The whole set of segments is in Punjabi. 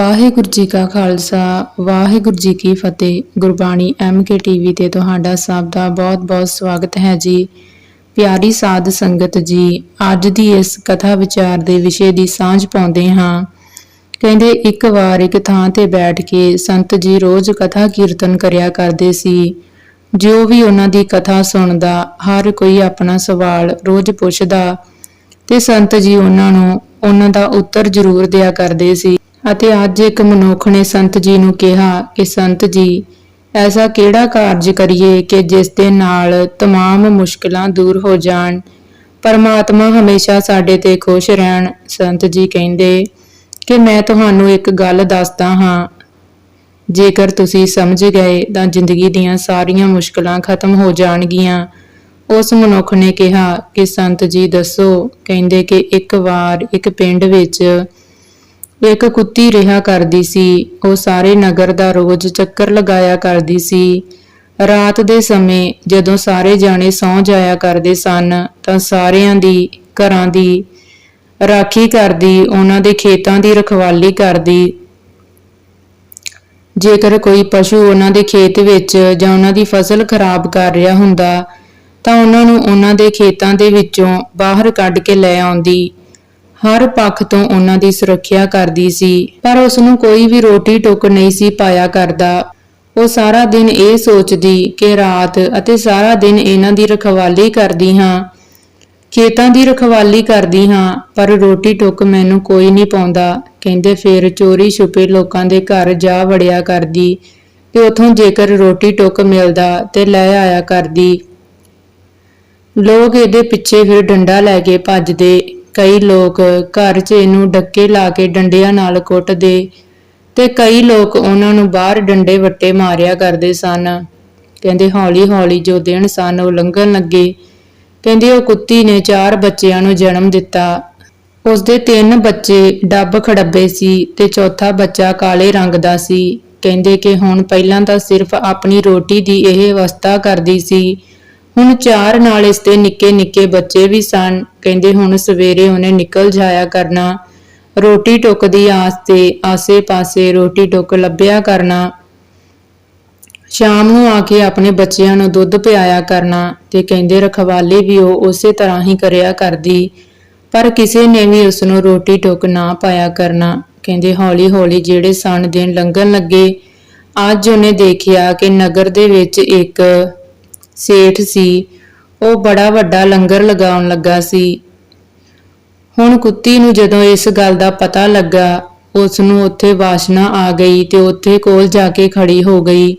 ਵਾਹਿਗੁਰੂ ਜੀ ਕਾ ਖਾਲਸਾ, ਵਾਹਿਗੁਰੂ ਜੀ ਕੀ ਫਤਿਹ। ਗੁਰਬਾਣੀ ਐਮਕੇ ਟੀਵੀ ਤੇ ਤੁਹਾਡਾ ਸਭ ਦਾ ਬਹੁਤ-ਬਹੁਤ ਸਵਾਗਤ ਹੈ ਜੀ। ਪਿਆਰੀ ਸਾਧ ਸੰਗਤ ਜੀ, ਅੱਜ ਦੀ ਇਸ ਕਥਾ ਵਿਚਾਰ ਦੇ ਵਿਸ਼ੇ ਦੀ ਸਾਂਝ ਪਾਉਂਦੇ ਹਾਂ। ਕਹਿੰਦੇ, ਇੱਕ ਵਾਰ ਇੱਕ ਥਾਂ ਤੇ ਬੈਠ ਕੇ ਸੰਤ ਜੀ ਰੋਜ਼ ਕਥਾ ਕੀਰਤਨ ਕਰਿਆ ਕਰਦੇ ਸੀ। ਜੋ ਵੀ ਉਹਨਾਂ ਦੀ ਕਥਾ ਸੁਣਦਾ, ਹਰ ਕੋਈ ਆਪਣਾ ਸਵਾਲ ਰੋਜ਼ ਪੁੱਛਦਾ ਤੇ ਸੰਤ ਜੀ ਉਹਨਾਂ ਨੂੰ ਉਹਨਾਂ ਦਾ ਉੱਤਰ ਜ਼ਰੂਰ ਦਿਆ ਕਰਦੇ ਸੀ। ਅਤੇ ਅੱਜ ਇੱਕ ਮਨੁੱਖ ਨੇ ਸੰਤ ਜੀ ਨੂੰ ਕਿਹਾ ਕਿ ਸੰਤ ਜੀ ਐਸਾ ਕਿਹੜਾ ਕਾਰਜ ਕਰੀਏ ਕਿ ਜਿਸ ਦੇ ਨਾਲ तमाम ਮੁਸ਼ਕਲਾਂ ਦੂਰ ਹੋ ਜਾਣ ਪਰਮਾਤਮਾ ਹਮੇਸ਼ਾ ਸਾਡੇ ਤੇ ਖੁਸ਼ ਰਹਿਣ ਸੰਤ ਜੀ ਕਹਿੰਦੇ ਕਿ ਮੈਂ ਤੁਹਾਨੂੰ ਇੱਕ ਗੱਲ ਦੱਸਦਾ ਹਾਂ ਜੇਕਰ ਤੁਸੀਂ ਸਮਝ ਗਏ ਤਾਂ ਜ਼ਿੰਦਗੀ ਦੀਆਂ ਸਾਰੀਆਂ ਮੁਸ਼ਕਲਾਂ ਖਤਮ ਹੋ ਜਾਣਗੀਆਂ ਉਸ ਮਨੁੱਖ ਨੇ ਕਿਹਾ ਕਿ ਸੰਤ ਜੀ ਦੱਸੋ ਕਹਿੰਦੇ ਕਿ ਇੱਕ ਵਾਰ ਇੱਕ ਪਿੰਡ ਵਿੱਚ ਇੱਕ ਕੁੱਤੀ ਰਿਹਾ ਕਰਦੀ ਸੀ। ਉਹ ਸਾਰੇ ਨਗਰ ਦਾ ਰੋਜ਼ ਚੱਕਰ ਲਗਾਇਆ ਕਰਦੀ ਸੀ। ਰਾਤ ਦੇ ਸਮੇਂ ਜਦੋਂ ਸਾਰੇ ਜਾਣੇ ਸੌਂ ਜਾਇਆ ਕਰਦੇ ਸਨ, ਤਾਂ ਸਾਰਿਆਂ ਦੀ ਘਰਾਂ ਦੀ ਰਾਖੀ ਕਰਦੀ, ਉਹਨਾਂ ਦੇ ਖੇਤਾਂ ਦੀ ਰਖਵਾਲੀ ਕਰਦੀ। ਜੇਕਰ ਕੋਈ ਪਸ਼ੂ ਉਹਨਾਂ ਦੇ ਖੇਤ ਵਿੱਚ ਜਾਂ ਉਹਨਾਂ ਦੀ ਫਸਲ ਖਰਾਬ ਕਰ ਰਿਹਾ ਹੁੰਦਾ, ਤਾਂ ਉਹਨਾਂ ਨੂੰ ਉਹਨਾਂ ਦੇ ਖੇਤਾਂ ਦੇ ਵਿੱਚੋਂ ਬਾਹਰ ਕੱਢ ਕੇ ਲੈ ਆਉਂਦੀ। ਹਰ ਪੱਖ ਤੋਂ ਉਹਨਾਂ ਦੀ ਸੁਰੱਖਿਆ ਕਰਦੀ ਸੀ, ਪਰ ਉਸ ਨੂੰ ਕੋਈ ਵੀ ਰੋਟੀ ਟੁੱਕ ਨਹੀਂ ਸੀ ਪਾਇਆ ਕਰਦਾ। ਉਹ ਸਾਰਾ ਦਿਨ ਇਹ ਸੋਚਦੀ ਕਿ ਰਾਤ ਅਤੇ ਸਾਰਾ ਦਿਨ ਇਹਨਾਂ ਦੀ ਰਖਵਾਲੀ ਕਰਦੀ ਹਾਂ। ਖੇਤਾਂ ਦੀ ਰਖਵਾਲੀ ਕਰਦੀ ਹਾਂ, ਪਰ ਰੋਟੀ ਟੁੱਕ ਮੈਨੂੰ ਕੋਈ ਨਹੀਂ ਪਾਉਂਦਾ। ਕਹਿੰਦੇ ਫੇਰ ਚੋਰੀ ਛੁਪੇ ਲੋਕਾਂ ਦੇ ਘਰ ਜਾ ਵੜਿਆ ਕਰਦੀ, ਤੇ ਉਥੋਂ ਜੇਕਰ ਰੋਟੀ ਟੁੱਕ ਮਿਲਦਾ ਤੇ ਲੈ ਆਇਆ ਕਰਦੀ। ਲੋਕ ਇਹਦੇ ਪਿੱਛੇ ਫਿਰ ਡੰਡਾ ਲੈ ਕੇ ਭੱਜਦੇ। ਕਈ ਲੋਕ ਘਰ 'ਚ ਇਹਨੂੰ ਡੱਕੇ ਲਾ ਕੇ ਡੰਡਿਆਂ ਨਾਲ ਕੁੱਟਦੇ ਤੇ ਕਈ ਲੋਕ ਉਹਨਾਂ ਨੂੰ ਬਾਹਰ ਡੰਡੇ ਵੱਟੇ ਮਾਰਿਆ ਕਰਦੇ ਸਨ। ਕਹਿੰਦੇ ਹੌਲੀ ਹੌਲੀ ਜੋ ਦਿਨ ਸਨ ਉਹ ਲੰਘਣ ਲੱਗੇ। ਕਹਿੰਦੇ ਉਹ ਕੁੱਤੀ ਨੇ ਚਾਰ ਬੱਚਿਆਂ ਨੂੰ ਜਨਮ ਦਿੱਤਾ। ਉਸ ਦੇ ਤਿੰਨ ਬੱਚੇ ਡੱਬ ਖੜੱਬੇ ਸੀ ਤੇ ਚੌਥਾ ਬੱਚਾ ਕਾਲੇ ਰੰਗ ਦਾ ਸੀ। ਕਹਿੰਦੇ ਕਿ ਹੁਣ ਪਹਿਲਾਂ ਤਾਂ ਸਿਰਫ ਆਪਣੀ ਰੋਟੀ ਦੀ ਇਹ ਅਵਸਥਾ ਕਰਦੀ ਸੀ। ਹੁਣ ਚਾਰ ਨਾਲ ਇਸ ਦੇ ਨਿੱਕੇ ਨਿੱਕੇ ਬੱਚੇ ਵੀ ਸਨ। ਕਹਿੰਦੇ ਹੁਣ ਸਵੇਰੇ ਉਹਨੇ ਨਿਕਲ ਜਾਇਆ ਕਰਨਾ। ਰੋਟੀ ਟੁੱਕ ਦੀ ਆਸ ਤੇ ਆਸੇ-ਪਾਸੇ ਰੋਟੀ ਟੁੱਕ ਲੱਭਿਆ ਕਰਨਾ। ਸ਼ਾਮ ਨੂੰ ਆ ਕੇ ਆਪਣੇ ਬੱਚਿਆਂ ਨੂੰ ਦੁੱਧ ਪਿਆਇਆ ਕਰਨਾ ਤੇ ਕਹਿੰਦੇ ਰਖਵਾਲੇ ਵੀ ਉਹ ਉਸੇ ਤਰ੍ਹਾਂ ਹੀ ਕਰਿਆ ਕਰਦੀ। ਪਰ ਕਿਸੇ ਨੇ ਵੀ ਉਸ ਨੂੰ ਰੋਟੀ ਟੁੱਕ ਨਾ ਪਾਇਆ ਕਰਨਾ। ਕਹਿੰਦੇ ਹੌਲੀ-ਹੌਲੀ ਜਿਹੜੇ ਸਣ ਦਿਨ ਲੰਘਣ ਲੱਗੇ, ਅੱਜ ਉਹਨੇ ਦੇਖਿਆ ਕਿ ਨਗਰ ਦੇ ਵਿੱਚ ਇੱਕ ਸੇਠ ਸੀ। ਉਹ ਬੜਾ ਵੱਡਾ ਲੰਗਰ ਲਗਾਉਣ ਲੱਗਾ ਸੀ। ਹੁਣ ਕੁੱਤੀ ਨੂੰ ਜਦੋਂ ਇਸ ਗੱਲ ਦਾ ਪਤਾ ਲੱਗਾ ਉਸ ਨੂੰ ਉੱਥੇ ਵਾਸ਼ਨਾ ਆ ਗਈ ਤੇ ਉੱਥੇ ਕੋਲ ਜਾ ਕੇ ਖੜੀ ਹੋ ਗਈ।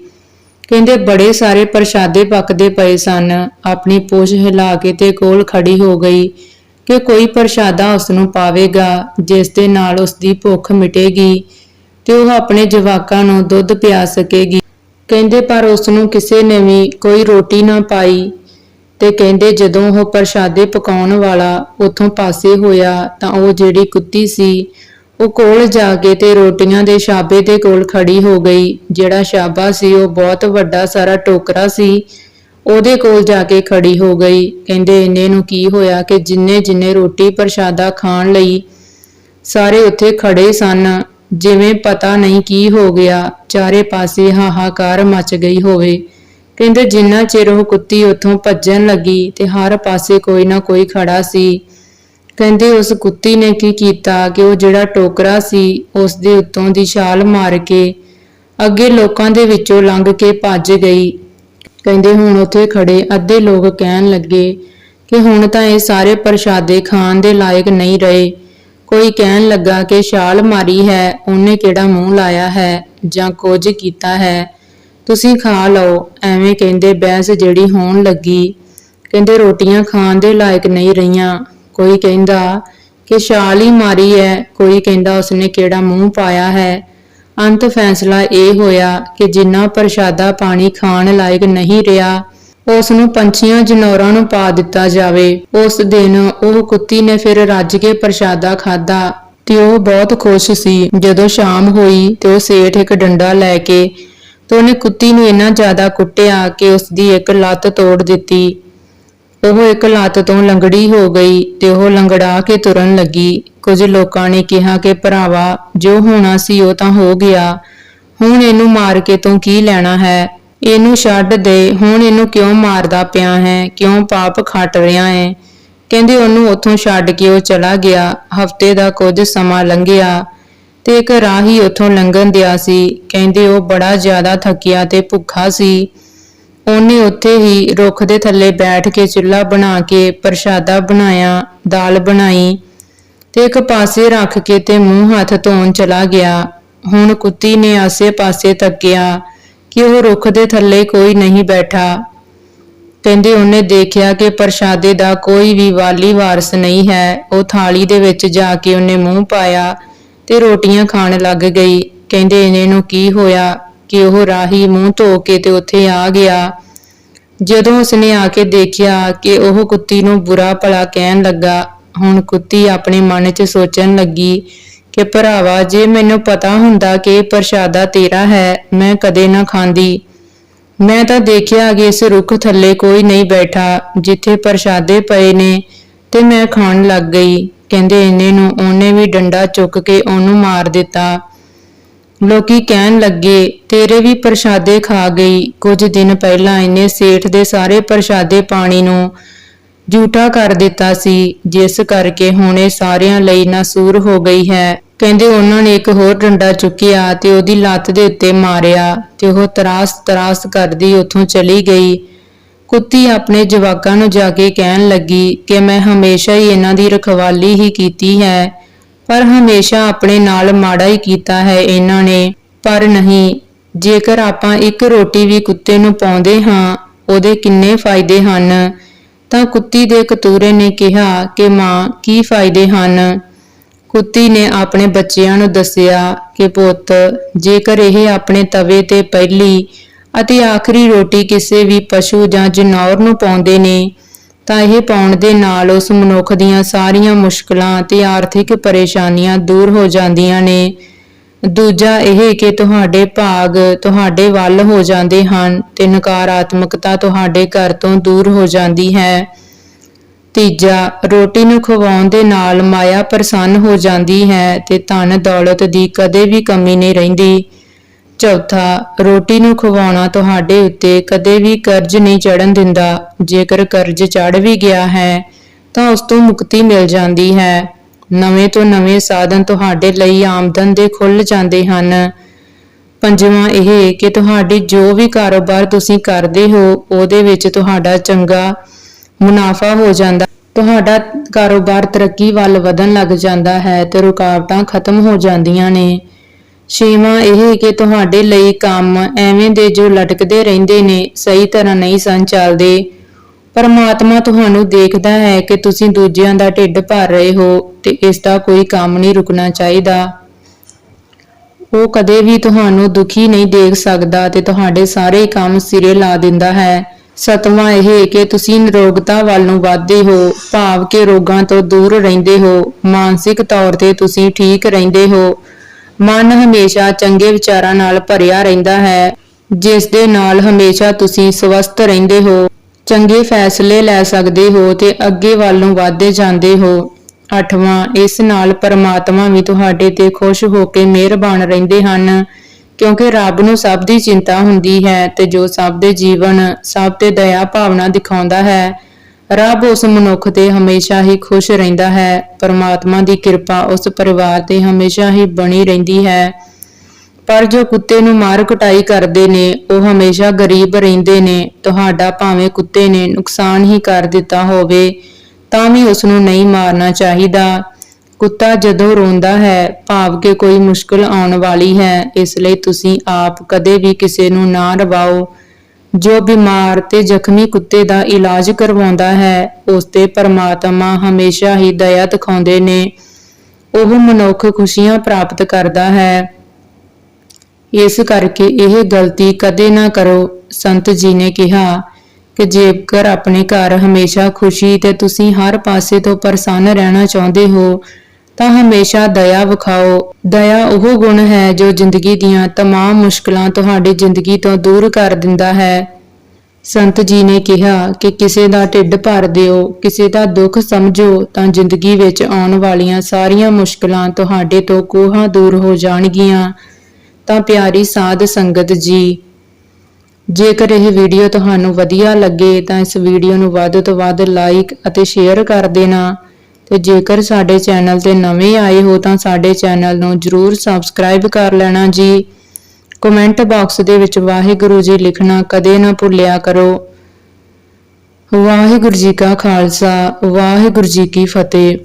ਕਹਿੰਦੇ, ਬੜੇ ਸਾਰੇ ਪ੍ਰਸ਼ਾਦੇ ਪੱਕਦੇ ਪਏ ਸਨ। ਆਪਣੀ ਪੂਛ ਹਿਲਾ ਕੇ ਤੇ ਕੋਲ ਖੜੀ ਹੋ ਗਈ ਕਿ ਕੋਈ ਪ੍ਰਸ਼ਾਦਾ ਉਸ ਨੂੰ ਪਾਵੇਗਾ, ਜਿਸ ਦੇ ਨਾਲ ਉਸ ਦੀ ਭੁੱਖ ਮਿਟੇਗੀ ਤੇ ਉਹ ਆਪਣੇ ਜਵਾਕਾਂ ਨੂੰ ਦੁੱਧ ਪਿਆ ਸਕੇਗੀ। ਕਹਿੰਦੇ ਪਰ ਉਸ ਨੂੰ ਕਿਸੇ ਨੇ ਵੀ ਕੋਈ ਰੋਟੀ ਨਾ ਪਾਈ ਤੇ ਕਹਿੰਦੇ ਜਦੋਂ ਉਹ ਪ੍ਰਸ਼ਾਦੇ ਪਕਾਉਣ ਵਾਲਾ ਉਥੋਂ ਪਾਸੇ ਹੋਇਆ ਤਾਂ ਉਹ ਜਿਹੜੀ ਕੁੱਤੀ ਸੀ, ਉਹ ਕੋਲ ਜਾ ਕੇ ਤੇ ਰੋਟੀਆਂ ਦੇ ਛਾਬੇ ਦੇ ਕੋਲ ਖੜੀ ਹੋ ਗਈ, ਜਿਹੜਾ ਛਾਬਾ ਸੀ ਉਹ ਬਹੁਤ ਵੱਡਾ ਸਾਰਾ ਟੋਕਰਾ ਸੀ, ਉਹਦੇ ਕੋਲ ਜਾ ਕੇ ਖੜੀ ਹੋ ਗਈ, ਕਹਿੰਦੇ ਇੰਨੇ ਨੂੰ ਕੀ ਹੋਇਆ ਕਿ ਜਿੰਨੇ ਜਿੰਨੇ ਰੋਟੀ ਪ੍ਰਸ਼ਾਦਾ ਖਾਣ ਲਈ ਸਾਰੇ ਉੱਥੇ ਖੜੇ ਸਨ ਜਿਵੇਂ ਪਤਾ ਨਹੀਂ ਕੀ ਹੋ ਗਿਆ, ਚਾਰੇ ਪਾਸੇ ਹਾਹਾਕਾਰ ਮਚ ਗਈ ਹੋਵੇ। ਕਹਿੰਦੇ ਜਿੰਨਾ ਚਿਰ ਉਹ ਕੁੱਤੀ ਉੱਥੋਂ ਭੱਜਣ ਲੱਗੀ ਤੇ ਹਰ ਪਾਸੇ ਕੋਈ ਨਾ ਕੋਈ ਖੜਾ ਸੀ। ਕਹਿੰਦੇ ਉਸ ਕੁੱਤੀ ਨੇ ਕੀ ਕੀਤਾ ਕਿ ਉਹ ਜਿਹੜਾ ਟੋਕਰਾ ਸੀ, ਉਸ ਦੇ ਉੱਤੋਂ ਦੀ ਛਾਲ ਮਾਰ ਕੇ ਅੱਗੇ ਲੋਕਾਂ ਦੇ ਵਿੱਚੋਂ ਲੰਘ ਕੇ ਭੱਜ ਗਈ। ਕਹਿੰਦੇ ਹੁਣ ਉੱਥੇ ਖੜੇ ਅੱਧੇ ਲੋਕ ਕਹਿਣ ਲੱਗੇ ਕਿ ਹੁਣ ਤਾਂ ਇਹ ਸਾਰੇ ਪ੍ਰਸ਼ਾਦੇ ਖਾਣ ਦੇ ਲਾਇਕ ਨਹੀਂ ਰਹੇ। ਕੋਈ ਕਹਿਣ ਲੱਗਾ ਕਿ ਛਾਲ ਮਾਰੀ ਹੈ, ਉਹਨੇ ਕਿਹੜਾ ਮੂੰਹ ਲਾਇਆ ਹੈ ਜਾਂ ਕੁਝ ਕੀਤਾ ਹੈ? ਤੁਸੀਂ ਖਾ ਲਓ। ਐਵੇਂ ਕਹਿੰਦੇ ਬਹਿਸ ਜਿਹੜੀ ਹੋਣ ਲੱਗੀ। ਕਹਿੰਦੇ ਰੋਟੀਆਂ ਖਾਣ ਦੇ ਲਾਇਕ ਨਹੀਂ ਰਹੀਆਂ। ਕੋਈ ਕਹਿੰਦਾ ਕਿ ਛਾਲ ਹੀ ਮਾਰੀ ਹੈ, ਕੋਈ ਕਹਿੰਦਾ ਉਸਨੇ ਕਿਹੜਾ ਮੂੰਹ ਪਾਇਆ ਹੈ। ਅੰਤ ਫੈਸਲਾ ਇਹ ਹੋਇਆ ਕਿ ਜਿੰਨਾ ਪ੍ਰਸ਼ਾਦਾ ਪਾਣੀ ਖਾਣ ਲਾਇਕ ਨਹੀਂ ਰਿਹਾ ਉਸ ਨੂੰ ਪੰਛੀਆਂ ਜਨੌਰਾਂ ਨੂੰ ਪਾ ਦਿੱਤਾ ਜਾਵੇ। ਉਸ ਦਿਨ ਉਹ ਕੁੱਤੀ ਨੇ ਫਿਰ ਰੱਜ ਕੇ ਪ੍ਰਸ਼ਾਦਾ ਖਾਦਾ ਤੇ ਉਹ ਬਹੁਤ ਖੁਸ਼ ਸੀ। ਜਦੋਂ ਸ਼ਾਮ ਹੋਈ ਤੇ ਉਹ ਸੇਠ ਇੱਕ ਡੰਡਾ ਲੈ ਕੇ ਤੇ ਉਹਨੇ ਕੁੱਤੀ ਨੂੰ ਇੰਨਾ ਜ਼ਿਆਦਾ ਕੁੱਟਿਆ ਕਿ ਉਸ ਦੀ ਇੱਕ ਲੱਤ ਤੋੜ ਦਿੱਤੀ। ਉਹ ਇੱਕ ਲੱਤ ਤੋਂ ਲੰਗੜੀ ਹੋ ਗਈ ਤੇ ਉਹ ਲੰਗੜਾ ਕੇ ਤੁਰਨ ਲੱਗੀ। ਕੁਝ ਲੋਕਾਂ ਨੇ ਕਿਹਾ ਕਿ, ਭਰਾਵਾ, ਜੋ ਹੋਣਾ ਸੀ ਉਹ ਤਾਂ ਹੋ ਗਿਆ। ਹੁਣ ਇਹਨੂੰ ਮਾਰ ਕੇ ਤੂੰ ਕੀ ਲੈਣਾ ਹੈ? ਇਹਨੂੰ ਛੱਡ ਦੇ, ਹੁਣ ਇਹਨੂੰ ਕਿਉਂ ਮਾਰਦਾ ਪਿਆ ਹੈ? ਕਿਉਂ ਪਾਪ ਖੱਟ ਰਿਹਾ ਹੈ? ਕਹਿੰਦੇ ਉਹਨੂੰ ਉੱਥੋਂ ਛੱਡ ਕੇ ਉਹ ਚਲਾ ਗਿਆ। ਹਫ਼ਤੇ ਦਾ ਕੁਝ ਸਮਾਂ ਲੰਘਿਆ ਤੇ ਇੱਕ ਰਾਹੀ ਉੱਥੋਂ ਲੰਘਣ ਦਿਆ ਸੀ। ਕਹਿੰਦੇ ਉਹ ਬੜਾ ਜ਼ਿਆਦਾ ਥੱਕਿਆ ਤੇ ਭੁੱਖਾ ਸੀ। ਉਹਨੇ ਉੱਥੇ ਹੀ ਰੁੱਖ ਦੇ ਥੱਲੇ ਬੈਠ ਕੇ ਚੁੱਲ੍ਹਾ ਬਣਾ ਕੇ ਪ੍ਰਸ਼ਾਦਾ ਬਣਾਇਆ, ਦਾਲ ਬਣਾਈ ਤੇ ਇੱਕ ਪਾਸੇ ਰੱਖ ਕੇ ਤੇ ਮੂੰਹ ਹੱਥ ਧੋਣ ਚਲਾ ਗਿਆ। ਹੁਣ ਕੁੱਤੀ ਨੇ ਆਸੇ-ਪਾਸੇ ਤੱਕਿਆ। ਕਿ ਉਹ ਰੁੱਖ ਦੇ ਥੱਲੇ ਕੋਈ ਨਹੀਂ ਬੈਠਾ। ਕਹਿੰਦੇ ਉਹਨੇ ਦੇਖਿਆ ਕਿ ਪ੍ਰਸ਼ਾਦੇ ਦਾ ਕੋਈ ਵੀ ਵਾਲੀ ਵਾਰਸ ਨਹੀਂ ਹੈ। ਉਹ ਥਾਲੀ ਦੇ ਵਿੱਚ ਜਾ ਕੇ ਉਹਨੇ ਮੂੰਹ ਪਾਇਆ ਤੇ ਰੋਟੀਆਂ ਖਾਣ ਲੱਗ ਗਈ। ਕਹਿੰਦੇ ਇਹਨੇ ਨੂੰ ਕੀ ਹੋਇਆ ਕਿ ਉਹ ਰਾਹੀ ਮੂੰਹ ਧੋ ਕੇ ਤੇ ਉੱਥੇ ਆ ਗਿਆ। ਜਦੋਂ ਉਸਨੇ ਆ ਕੇ ਦੇਖਿਆ ਕਿ ਉਹ ਕੁੱਤੀ ਨੂੰ ਬੁਰਾ ਭਲਾ ਕਹਿਣ ਲੱਗਾ, ਹੁਣ ਕੁੱਤੀ ਆਪਣੇ ਮਨ 'ਚ ਸੋਚਣ ਲੱਗੀ ਕਿ ਭਰਾਵਾ, ਜੇ ਮੈਨੂੰ ਪਤਾ ਹੁੰਦਾ ਕਿ ਪ੍ਰਸ਼ਾਦਾ ਤੇਰਾ ਹੈ, ਮੈਂ ਕਦੇ ਨਾ ਖਾਂਦੀ। ਮੈਂ ਤਾਂ ਦੇਖਿਆ ਕਿ ਇਸ ਰੁੱਖ ਥੱਲੇ ਕੋਈ ਨਹੀਂ ਬੈਠਾ, ਜਿੱਥੇ ਪ੍ਰਸ਼ਾਦੇ ਪਏ ਨੇ, ਤੇ ਮੈਂ ਖਾਣ ਲੱਗ ਗਈ। ਕਹਿੰਦੇ ਇਹਨੇ ਨੂੰ ਉਹਨੇ ਵੀ ਡੰਡਾ ਚੁੱਕ ਕੇ ਉਹਨੂੰ ਮਾਰ ਦਿੱਤਾ। ਲੋਕੀ ਕਹਿਣ ਲੱਗੇ, ਤੇਰੇ ਵੀ ਪ੍ਰਸ਼ਾਦੇ ਖਾ ਗਈ। ਕੁਝ ਦਿਨ ਪਹਿਲਾਂ ਇਹਨੇ ਸੇਠ ਦੇ ਸਾਰੇ ਪ੍ਰਸ਼ਾਦੇ ਪਾਣੀ ਨੂੰ ਝੂਠਾ ਕਰ ਦਿੱਤਾ ਸੀ, ਜਿਸ ਕਰਕੇ ਹੁਣ ਇਹ ਸਾਰਿਆਂ ਲਈ ਨਾਸੂਰ ਹੋ ਗਈ ਹੈ। ਕਹਿੰਦੇ ਉਹਨਾਂ ਨੇ ਇੱਕ ਹੋਰ ਡੰਡਾ ਚੁੱਕਿਆ ਤੇ ਉਹਦੀ ਲੱਤ ਦੇ ਉੱਤੇ ਮਾਰਿਆ ਤੇ ਉਹ ਤਰਾਸ ਤਰਾਸ ਕਰਦੀ ਉੱਥੋਂ ਚਲੀ ਗਈ। ਕੁੱਤੀ ਆਪਣੇ ਜਵਾਕਾਂ ਨੂੰ ਜਾ ਕੇ ਕਹਿਣ ਲੱਗੀ ਕਿ ਮੈਂ ਹਮੇਸ਼ਾ ਹੀ ਇਹਨਾਂ ਦੀ ਰਖਵਾਲੀ ਹੀ ਕੀਤੀ ਹੈ, ਪਰ ਹਮੇਸ਼ਾ ਆਪਣੇ ਨਾਲ ਮਾੜਾ ਹੀ ਕੀਤਾ ਹੈ ਇਹਨਾਂ ਨੇ। ਪਰ ਨਹੀਂ, ਜੇਕਰ ਆਪਾਂ ਇੱਕ ਰੋਟੀ ਵੀ ਕੁੱਤੇ ਨੂੰ ਪਾਉਂਦੇ ਹਾਂ, ਉਹਦੇ ਕਿੰਨੇ ਫਾਇਦੇ ਹਨ? ਤਾਂ ਕੁੱਤੀ ਦੇ ਕਤੂਰੇ ਨੇ ਕਿਹਾ ਕਿ ਮਾਂ, ਕੀ ਫਾਇਦੇ ਹਨ? ਕੁੱਤੀ ਨੇ ਆਪਣੇ ਬੱਚਿਆਂ ਨੂੰ ਦੱਸਿਆ ਕਿ ਪੁੱਤ, ਜੇਕਰ ਇਹ ਆਪਣੇ ਤਵੇ ਤੇ ਪਹਿਲੀ ਅਤੇ ਆਖਰੀ ਰੋਟੀ ਕਿਸੇ ਵੀ ਪਸ਼ੂ ਜਾਂ ਜਨੌਰ ਨੂੰ ਪਾਉਂਦੇ ਨੇ, ਤਾਂ ਇਹ ਪਾਉਣ ਦੇ ਨਾਲ ਉਸ ਮਨੁੱਖ ਦੀਆਂ ਸਾਰੀਆਂ ਮੁਸ਼ਕਲਾਂ ਅਤੇ ਆਰਥਿਕ ਪਰੇਸ਼ਾਨੀਆਂ ਦੂਰ ਹੋ ਜਾਂਦੀਆਂ ਨੇ। ਦੂਜਾ ਇਹ ਕਿ ਤੁਹਾਡੇ ਭਾਗ ਤੁਹਾਡੇ ਵੱਲ ਹੋ ਜਾਂਦੇ ਹਨ ਤੇ ਨਕਾਰਾਤਮਕਤਾ ਤੁਹਾਡੇ ਘਰ ਤੋਂ ਦੂਰ ਹੋ ਜਾਂਦੀ ਹੈ। ਤੀਜਾ, ਰੋਟੀ ਨੂੰ ਖਵਾਉਣ ਦੇ ਨਾਲ ਮਾਇਆ ਪ੍ਰਸੰਨ ਹੋ ਜਾਂਦੀ ਹੈ ਤੇ ਧਨ ਦੌਲਤ ਦੀ ਕਦੇ ਵੀ ਕਮੀ ਨਹੀਂ ਰਹਿੰਦੀ। ਚੌਥਾ, ਰੋਟੀ ਨੂੰ ਖਵਾਉਣਾ ਤੁਹਾਡੇ ਉੱਤੇ ਕਦੇ ਵੀ ਕਰਜ਼ ਨਹੀਂ ਚੜਨ ਦਿੰਦਾ। ਜੇਕਰ ਕਰਜ਼ ਚੜ ਵੀ ਗਿਆ ਹੈ ਤਾਂ ਉਸ ਤੋਂ ਮੁਕਤੀ ਮਿਲ ਜਾਂਦੀ ਹੈ। ਨਵੇਂ ਤੋਂ ਨਵੇਂ ਸਾਧਨ ਤੁਹਾਡੇ ਲਈ ਆਮਦਨ ਦੇ ਖੁੱਲ ਜਾਂਦੇ ਹਨ। ਪੰਜਵਾਂ ਇਹ ਕਿ ਤੁਹਾਡੀ ਜੋ ਵੀ ਕਾਰੋਬਾਰ ਤੁਸੀਂ ਕਰਦੇ ਹੋ, ਉਹਦੇ ਵਿੱਚ ਤੁਹਾਡਾ ਚੰਗਾ ਮੁਨਾਫਾ ਹੋ ਜਾਂਦਾ। ਤੁਹਾਡਾ ਕਾਰੋਬਾਰ ਤਰੱਕੀ ਵੱਲ ਵਧਣ ਲੱਗ ਜਾਂਦਾ ਹੈ ਤੇ ਰੁਕਾਵਟਾਂ ਖਤਮ ਹੋ ਜਾਂਦੀਆਂ ਨੇ। ਛੇਵਾਂ ਇਹ ਕਿ ਤੁਹਾਡੇ ਲਈ ਕੰਮ ਐਵੇਂ ਦੇ ਜੋ ਲਟਕਦੇ ਰਹਿੰਦੇ ਨੇ, ਸਹੀ ਤਰ੍ਹਾਂ ਨਹੀਂ ਸੰਚਾਲਦੇ। ਪਰਮਾਤਮਾ ਤੁਹਾਨੂੰ ਦੇਖਦਾ ਹੈ ਕਿ ਤੁਸੀਂ ਦੂਜਿਆਂ ਦਾ ਢਿੱਡ ਭਰ ਰਹੇ ਹੋ ਤੇ ਇਸ ਦਾ ਕੋਈ ਕੰਮ ਨਹੀਂ ਰੁਕਣਾ ਚਾਹੀਦਾ। ਉਹ ਕਦੇ ਵੀ ਤੁਹਾਨੂੰ ਦੁਖੀ ਨਹੀਂ ਦੇਖ ਸਕਦਾ ਤੇ ਤੁਹਾਡੇ ਸਾਰੇ ਕੰਮ ਸਿਰੇ ਲਾ ਦਿੰਦਾ ਹੈ। ਸਤਵਾਂ ਇਹ ਕਿ ਤੁਸੀਂ ਨਿਰੋਗਤਾ ਵੱਲ ਨੂੰ ਵਧਦੇ ਹੋ, ਭਾਵ ਕਿ ਰੋਗਾਂ ਤੋਂ ਦੂਰ ਰਹਿੰਦੇ ਹੋ। ਮਾਨਸਿਕ ਤੌਰ ਤੇ ਤੁਸੀਂ ਠੀਕ ਰਹਿੰਦੇ ਹੋ। ਮਨ ਹਮੇਸ਼ਾ ਚੰਗੇ ਵਿਚਾਰਾਂ ਨਾਲ ਭਰਿਆ ਰਹਿੰਦਾ ਹੈ, ਜਿਸ ਦੇ ਨਾਲ ਹਮੇਸ਼ਾ ਤੁਸੀਂ ਸਵਸਥ ਰਹਿੰਦੇ ਹੋ। ਚੰਗੇ ਫੈਸਲੇ ਲੈ ਸਕਦੇ ਹੋ ਤੇ ਅੱਗੇ ਵੱਲ ਨੂੰ ਵਧਦੇ ਜਾਂਦੇ ਹੋ। ਅੱਠਵਾਂ, ਇਸ ਨਾਲ ਪਰਮਾਤਮਾ ਵੀ ਤੁਹਾਡੇ ਤੇ ਖੁਸ਼ ਹੋ ਕੇ ਮਿਹਰਬਾਨ ਰਹਿੰਦੇ ਹਨ, ਕਿਉਂਕਿ ਰੱਬ ਨੂੰ ਸਭ ਦੀ ਚਿੰਤਾ ਹੁੰਦੀ ਹੈ ਤੇ ਜੋ ਸਭ ਦੇ ਜੀਵਨ, ਸਭ ਤੇ ਦਇਆ ਭਾਵਨਾ ਦਿਖਾਉਂਦਾ ਹੈ, ਰੱਬ ਉਸ ਮਨੁੱਖ ਤੇ ਹਮੇਸ਼ਾ ਹੀ ਖੁਸ਼ ਰਹਿੰਦਾ ਹੈ। ਪਰਮਾਤਮਾ ਦੀ ਕਿਰਪਾ ਉਸ ਪਰਿਵਾਰ ਤੇ ਹਮੇਸ਼ਾ ਹੀ ਬਣੀ ਰਹਿੰਦੀ ਹੈ। ਪਰ ਜੋ ਕੁੱਤੇ ਨੂੰ ਮਾਰ ਕੁਟਾਈ ਕਰਦੇ ਨੇ, ਉਹ ਹਮੇਸ਼ਾ ਗਰੀਬ ਰਹਿੰਦੇ ਨੇ। ਤੁਹਾਡਾ ਭਾਵੇਂ ਕੁੱਤੇ ਨੇ ਨੁਕਸਾਨ ਹੀ ਕਰ ਦਿੱਤਾ ਹੋਵੇ, ਤਾਂ ਵੀ ਉਸ ਨੂੰ ਨਹੀਂ ਮਾਰਨਾ ਚਾਹੀਦਾ। ਕੁੱਤਾ ਜਦੋਂ ਰੋਂਦਾ ਹੈ, ਭਾਵ ਕਿ ਕੋਈ ਮੁਸ਼ਕਲ ਆਉਣ ਵਾਲੀ ਹੈ, ਇਸ ਲਈ ਤੁਸੀਂ ਆਪ ਕਦੇ ਵੀ ਕਿਸੇ ਨੂੰ ਨਾ ਰਵਾਓ। ਜੋ ਬਿਮਾਰ ਤੇ ਜ਼ਖਮੀ ਕੁੱਤੇ ਦਾ ਇਲਾਜ ਕਰਵਾਉਂਦਾ ਹੈ, ਉਸ ਤੇ ਪਰਮਾਤਮਾ ਹਮੇਸ਼ਾ ਹੀ ਦਇਆ ਦਿਖਾਉਂਦੇ ਨੇ। ਉਹ ਮਨੁੱਖ ਖੁਸ਼ੀਆਂ ਪ੍ਰਾਪਤ ਕਰਦਾ ਹੈ। ਇਸ ਕਰਕੇ ਇਹ ਗਲਤੀ ਕਦੇ ਨਾ ਕਰੋ ਸੰਤ ਜੀ ਨੇ ਕਿਹਾ ਕਿ ਜੇਕਰ ਆਪਣੇ ਘਰ ਹਮੇਸ਼ਾ ਖੁਸ਼ੀ ਤੇ ਤੁਸੀਂ ਹਰ ਪਾਸੇ ਤੋਂ ਪ੍ਰਸੰਨ ਰਹਿਣਾ ਚਾਹੁੰਦੇ ਹੋ ਤਾਂ ਹਮੇਸ਼ਾ ਦਇਆ ਵਿਖਾਓ ਦਇਆ ਉਹ ਗੁਣ ਹੈ ਜੋ ਜ਼ਿੰਦਗੀ ਦੀਆਂ तमाम ਮੁਸ਼ਕਲਾਂ ਤੁਹਾਡੀ ਜ਼ਿੰਦਗੀ ਤੋਂ ਦੂਰ ਕਰ ਦਿੰਦਾ ਹੈ ਸੰਤ ਜੀ ਨੇ ਕਿਹਾ ਕਿ ਕਿਸੇ ਦਾ ਢਿੱਡ ਭਰ ਦਿਓ ਕਿਸੇ ਦਾ ਦੁੱਖ ਸਮਝੋ ਤਾਂ ਜ਼ਿੰਦਗੀ ਵਿੱਚ ਆਉਣ ਵਾਲੀਆਂ ਸਾਰੀਆਂ ਮੁਸ਼ਕਲਾਂ ਤੁਹਾਡੇ ਤੋਂ ਕੋਹਾਂ ਦੂਰ ਹੋ ਜਾਣਗੀਆਂ ਤਾਂ ਪਿਆਰੀ ਸਾਧ ਸੰਗਤ ਜੀ, ਜੇਕਰ ਇਹ ਵੀਡੀਓ ਤੁਹਾਨੂੰ ਵਧੀਆ ਲੱਗੇ ਤਾਂ ਇਸ ਵੀਡੀਓ ਨੂੰ ਵੱਧ ਤੋਂ ਵੱਧ ਲਾਈਕ ਅਤੇ ਸ਼ੇਅਰ ਕਰ ਦੇਣਾ। ਤੇ ਜੇਕਰ ਸਾਡੇ ਚੈਨਲ ਤੇ ਨਵੇਂ ਆਏ ਹੋ ਤਾਂ ਸਾਡੇ ਚੈਨਲ ਨੂੰ ਜਰੂਰ ਸਬਸਕ੍ਰਾਈਬ ਕਰ ਲੈਣਾ ਜੀ। ਕਮੈਂਟ ਬਾਕਸ ਦੇ ਵਿੱਚ ਵਾਹਿਗੁਰੂ ਜੀ ਲਿਖਣਾ ਕਦੇ ਨਾ ਭੁੱਲਿਆ ਕਰੋ। ਵਾਹਿਗੁਰੂ ਜੀ ਕਾ ਖਾਲਸਾ, ਵਾਹਿਗੁਰੂ ਜੀ ਕੀ ਫਤਿਹ।